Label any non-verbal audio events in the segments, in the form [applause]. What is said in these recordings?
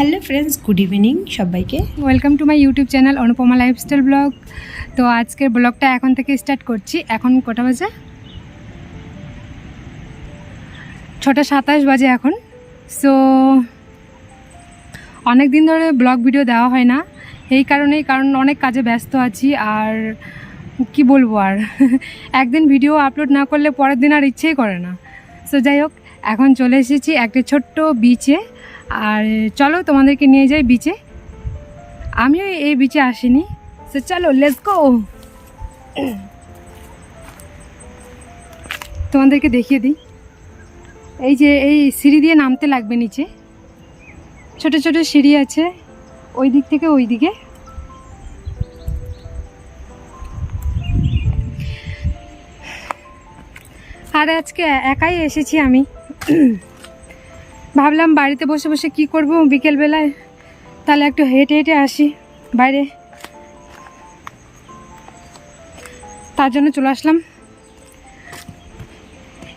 Hello friends good evening সবাইকে। Welcome to my YouTube channel Anupama lifestyle blog তো আজকের ব্লগটা এখন থেকে স্টার্ট করছি। এখন কটা বাজে? ছটা সাতাশ বাজে এখন। সো অনেক দিন ধরে ব্লগ ভিডিও দেওয়া হয় না। এই কারণেই, কারণ অনেক কাজে ব্যস্ত আছি আর কি বলব আর? [laughs] একদিন ভিডিও আপলোড না করলে পরের দিন আর ইচ্ছেই করে না। সো যাই হোক, এখন চলে এসেছি একটা ছোট্ট বিচে আর চলো তোমাদেরকে নিয়ে যাই বিচে আমিও এই বিচে আসিনি। সে চলো লেটস গো তোমাদেরকে দেখিয়ে দিই। এই যে, এই সিঁড়ি দিয়ে নামতে লাগবে নিচে। ছোট ছোট সিঁড়ি আছে। ওই দিক থেকে ওই দিকে। আর আজকে একাই এসেছি আমি। ভাবলাম বাড়িতে বসে বসে কি করব বিকেলবেলায়। তাহলে একটু হেঁটে হেঁটে আসি বাইরে। তার জন্য চলে আসলাম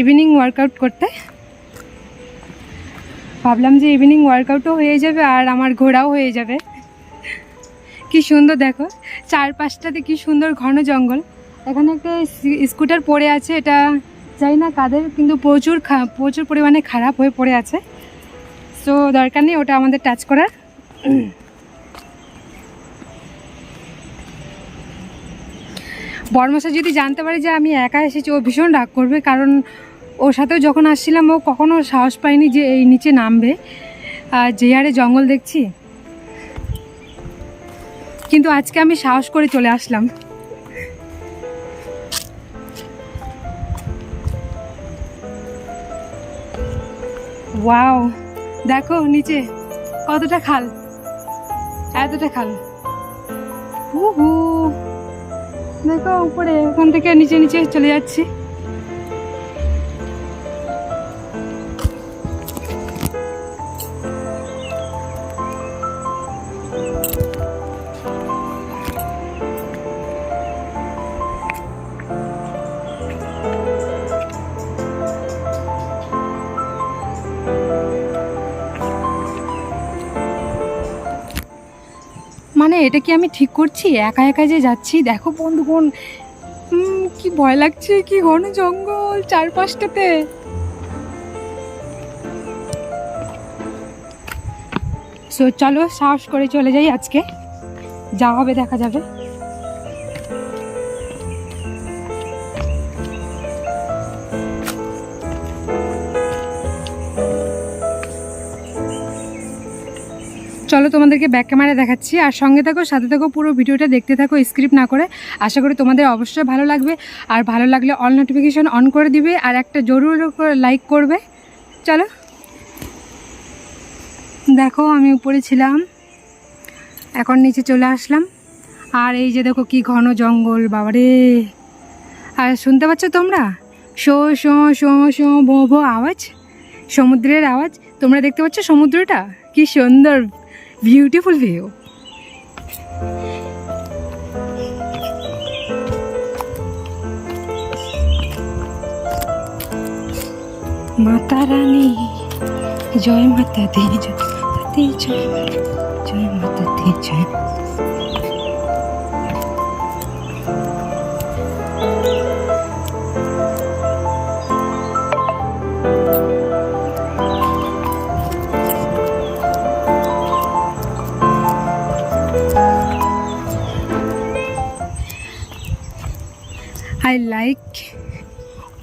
ইভিনিং ওয়ার্কআউট করতে। ভাবলাম যে ইভিনিং ওয়ার্কআউটও হয়ে যাবে আর আমার ঘোরাও হয়ে যাবে। কি সুন্দর দেখো, চারপাশটাতে কি সুন্দর ঘন জঙ্গল। এখানে একটা স্কুটার পড়ে আছে, এটা জানি না কাদের, কিন্তু প্রচুর প্রচুর পরিমাণে খারাপ হয়ে পড়ে আছে। সো দরকার নেই, ওটা আমাদের টাচ করার। বর্মশা যদি জানতে পারে যে আমি একা এসেছি, ও ভীষণ রাগ করবে, কারণ ওর সাথেও যখন আসছিলাম, ও কখনো সাহস পায়নি যে এই নিচে নামবে। যে হারে জঙ্গল দেখছি। কিন্তু আজকে আমি সাহস করে চলে আসলাম। ওয়াও দেখো নিচে, কতটা খাল? এতটা খাল। হু হু দেখো উপরে ওখান থেকে নিচে নিচে চলে যাচ্ছি। এটা কি আমি ঠিক করছি? একা একা যে যাচ্ছি? দেখো বন্ধুগণ। বোন কি ভয় লাগছে, কি ঘন জঙ্গল চারপাশটাতে। সো চলো সাহস করে চলে যাই আজকে। যা হবে, দেখা যাবে। চলো তোমাদেরকে ব্যাক ক্যামেরা দেখাচ্ছি। আর সঙ্গে থাকো, সাথে থাকো, পুরো ভিডিওটা দেখতে থাকো স্ক্রিপ্ট না করে। আশা করি তোমাদের অবশ্যই ভালো লাগবে। আর ভালো লাগলে অল নোটিফিকেশন অন করে দিবে। আর একটা জরুর লাইক করবে। চলো। দেখো, আমি উপরে ছিলাম। এখন নিচে চলে আসলাম। আর এই যে দেখো, কি ঘন জঙ্গল, বাবারে। আর শুনতে পাচ্ছ তোমরা? শো শো শো শো, ভো ভো, আওয়াজ? সমুদ্রের আওয়াজ। তোমরা দেখতে পাচ্ছ সমুদ্রটা? কি সুন্দর। বিউটিফুল ভিউ মাতা রানী জয় মাতা দি জয় মাতা দি জয় মাতা দি জয়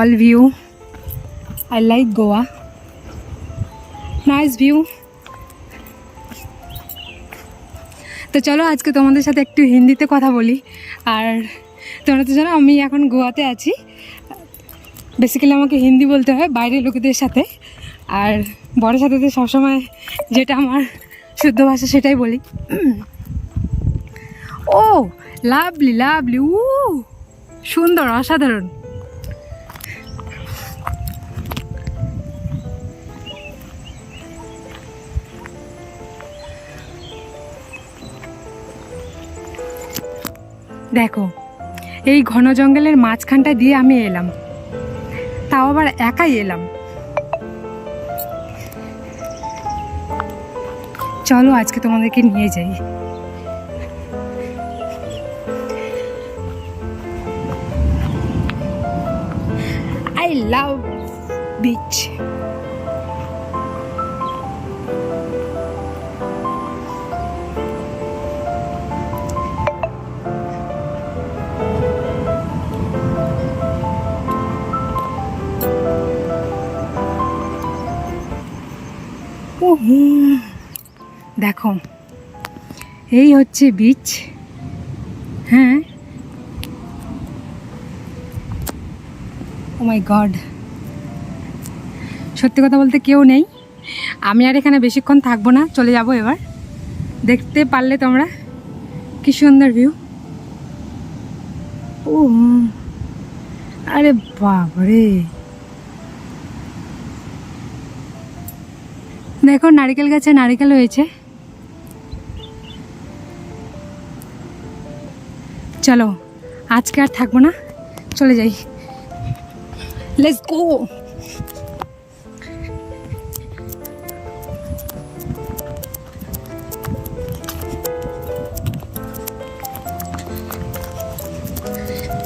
all view. I like Goa. Nice view. তো চলো আজকে তোমাদের সাথে একটু হিন্দিতে কথা বলি আর তোমরা তো জানো আমি এখন গোয়াতে আছি বেসিক্যালি আমাকে হিন্দি বলতে হয় বাইরের লোকেদের সাথে আর বড় সাথে তো সবসময় যেটা আমার শুদ্ধ ভাষা সেটাই বলি ও লাভলি লাভলি উ, সুন্দর, অসাধারণ দেখো, এই ঘন জঙ্গলের মাঝখানটা দিয়ে আমি এলাম। তাও আবার একাই এলাম। চলো আজকে তোমাদেরকে নিয়ে যাই। আই লাভ বিচ দেখো, এই হচ্ছে বিচ হ্যাঁ। ও মাই গড সত্যি কথা বলতে কেউ নেই। আমি আর এখানে বেশিক্ষণ থাকব না, চলে যাব এবার। দেখতে পারলে তোমরা, কি সুন্দর ভিউ ও আরে বাবারে দেখো, নারিকেল গাছে নারিকেল হয়েছে। চলো, আজকে আর থাকব না, চলে যাই।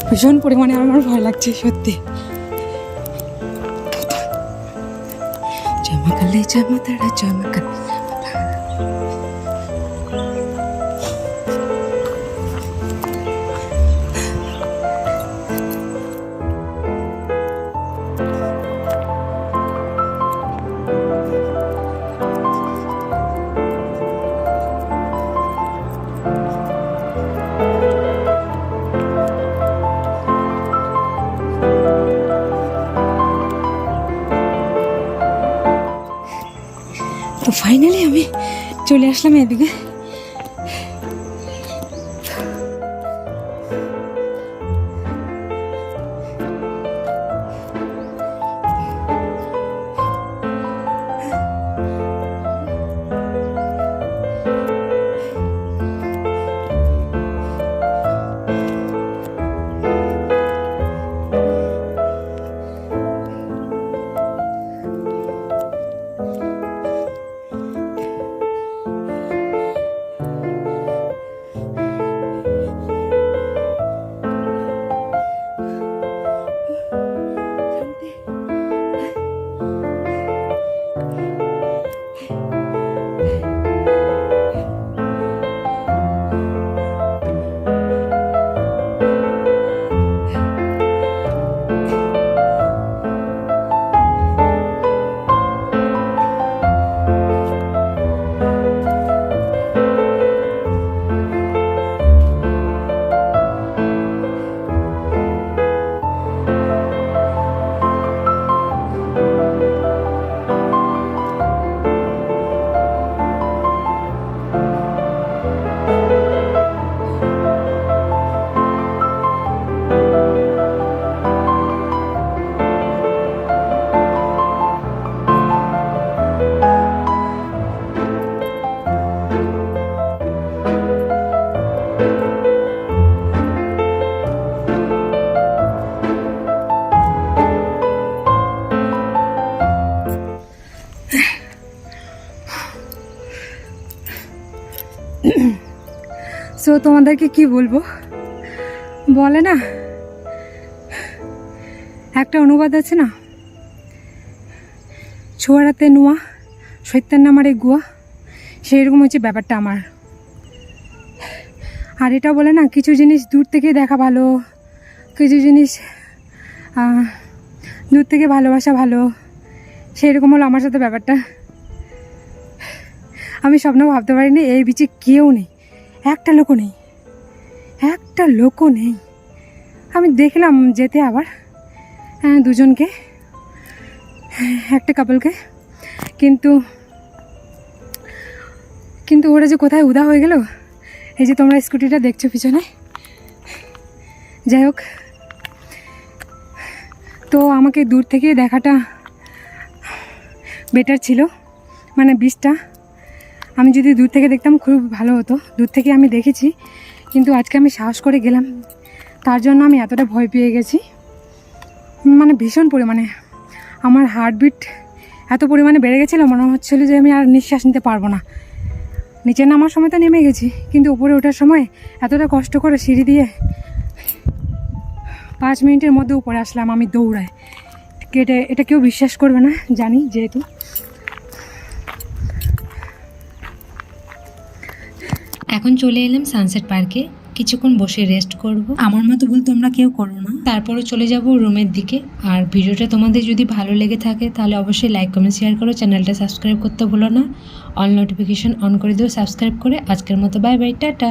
ভীষণ পরিমাণে আমার ভয় লাগছে, সত্যি। চমকালে চমতারা চমকালে তো ফাইনালি আমি চলে আসলাম এদিকে। তোমাদেরকে কি বলব? বলে না। একটা অনুবাদ আছে না? ছোয়ারাতে নোয়া, সৈত্যার নামারে গুয়া সেইরকম হচ্ছে ব্যাপারটা আমার। আর এটা বলে না, কিছু জিনিস দূর থেকে দেখা ভালো, কিছু জিনিস দূর থেকে ভালোবাসা ভালো সেই রকম হলো আমার সাথে ব্যাপারটা। আমি স্বপ্ন ভাবতে পারিনি, এই বিচে কেউ নেই। একটা লোকও নেই। একটা লোকও নেই। আমি দেখলাম যেতে আবার হ্যাঁ, দুজনকে একটা কাপলকে কিন্তু কিন্তু ওরা যে কোথায় উদা হয়ে গেল এই যে তোমরা স্কুটিটা দেখছ পিছনে। যাই হোক তো আমাকে দূর থেকে দেখাটা বেটার ছিল মানে বীজটা আমি যদি দূর থেকে দেখতাম খুব ভালো হতো। দূর থেকে আমি দেখেছি, কিন্তু আজকে আমি সাহস করে গেলাম। তার জন্য আমি এতটা ভয় পেয়ে গেছি। মানে ভীষণ পরিমাণে। আমার হার্টবিট এত পরিমাণে বেড়ে গেছিল, মনে হচ্ছিল যে আমি আর নিঃশ্বাস নিতে পারব না। নিচে নামার সময় তো নেমে গেছি, কিন্তু উপরে ওঠার সময় এতটা কষ্ট করে সিঁড়ি দিয়ে পাঁচ মিনিটের মধ্যে উপরে আসলাম আমি দৌড়ায়। কেটে এটা কেউ বিশ্বাস করবে না, জানি যেহেতু। এখন চলে এলাম সানসেট পার্কে। কিছুক্ষণ বসে রেস্ট করব। আমার মতো ভুল তোমরা কেউ করো না। তারপরে চলে যাব রুমের দিকে। আর ভিডিওটা তোমাদের যদি ভালো লেগে থাকে তাহলে অবশ্যই লাইক কমেন্ট শেয়ার করো। চ্যানেলটা সাবস্ক্রাইব করতে ভুলো না। অল নোটিফিকেশন অন করে দিও সাবস্ক্রাইব করে। আজকের মতো বাই বাই টাটা।